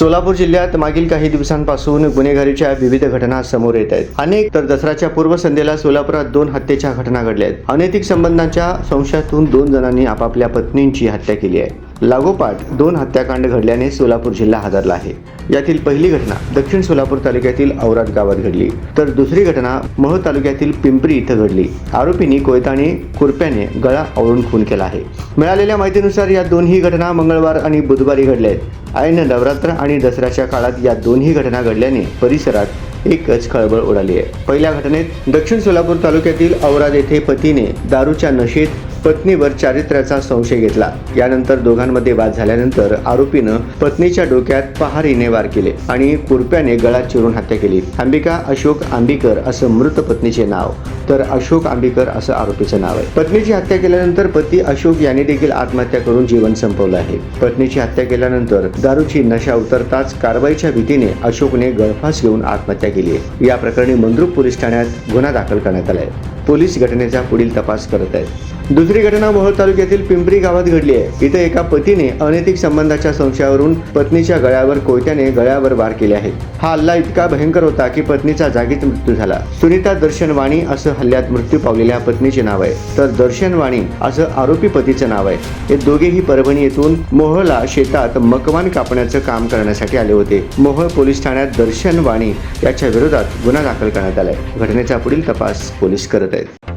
सोलापूर जिल्ह्यात मागील काही दिवसांपासून गुन्हेगारीच्या विविध घटना समोर येत आहेत. अनेक तर दसऱ्याच्या पूर्वसंध्येला सोलापुरात दोन हत्येच्या घटना घडल्या आहेत. अनैतिक संबंधांच्या संशयातून दोन जणांनी आपापल्या पत्नींची हत्या केली आहे. लागोपाठ दोन हत्याकांड घडल्याने सोलापूर जिल्हा हादरला आहे. यातील पहिली घटना दक्षिण सोलापूर तालुक्यातील औराद गावात घडली. तर दुसरी घटना मह तालुक्यातील पिंपरी इथं घडली. आरोपींनी कोयताने खुरप्याने गळा आवळून खून केला आहे. मिळालेल्या माहितीनुसार या दोन्ही घटना मंगळवार आणि बुधवारी घडल्या आहेत. ऐन नवरात्र आणि दसऱ्याच्या काळात या दोन्ही घटना घडल्याने परिसरात एकच खळबळ उडाली आहे. पहिल्या घटनेत दक्षिण सोलापूर तालुक्यातील औराद येथे पतीने दारूच्या नशेत पत्नीवर चारित्र्याचा संशय घेतला. यानंतर दोघांमध्ये वाद झाल्यानंतर आरोपीनं पत्नीच्या डोक्यात पहारीने वार केले आणि कुरप्याने गळा चिरून हत्या केली. अंबिका अशोक आंबीकर असं मृत पत्नीचे नाव. तर अशोक आंबीकर असं आरोपीचं नाव आहे. पत्नीची हत्या केल्यानंतर पती अशोक यांनी देखील आत्महत्या करून जीवन संपवलं आहे. पत्नीची हत्या केल्यानंतर दारूची नशा उतरताच कारवाईच्या भीतीने अशोकने गळफास घेऊन आत्महत्या केली आहे. या प्रकरणी मंद्रुप पोलीस ठाण्यात गुन्हा दाखल करण्यात आला आहे. पोलीस घटनेचा पुढील तपास करत आहेत. दुसरी घटना मोहोळ तालुक्यातील पिंपरी गावात घडली आहे. इथे एका पतीने अनैतिक संबंधाच्या संशयावरून पत्नीच्या गळ्यावर कोयत्याने गळ्यावर वार केले आहेत हा हल्ला इतका भयंकर होता की पत्नीचा जागीच मृत्यू झाला. सुनीता दर्शन वाणी असं हल्ल्यात मृत्यू पावलेल्या पत्नीचे नाव आहे. तर दर्शनवाणी असं आरोपी पतीचं नाव आहे. हे दोघेही परभणी येथून मोहळला शेतात मकवान कापण्याचं काम करण्यासाठी आले होते. मोहळ पोलीस ठाण्यात दर्शनवाणी याच्या विरोधात गुन्हा दाखल करण्यात आलाय. घटनेचा पुढील तपास पोलीस करत days.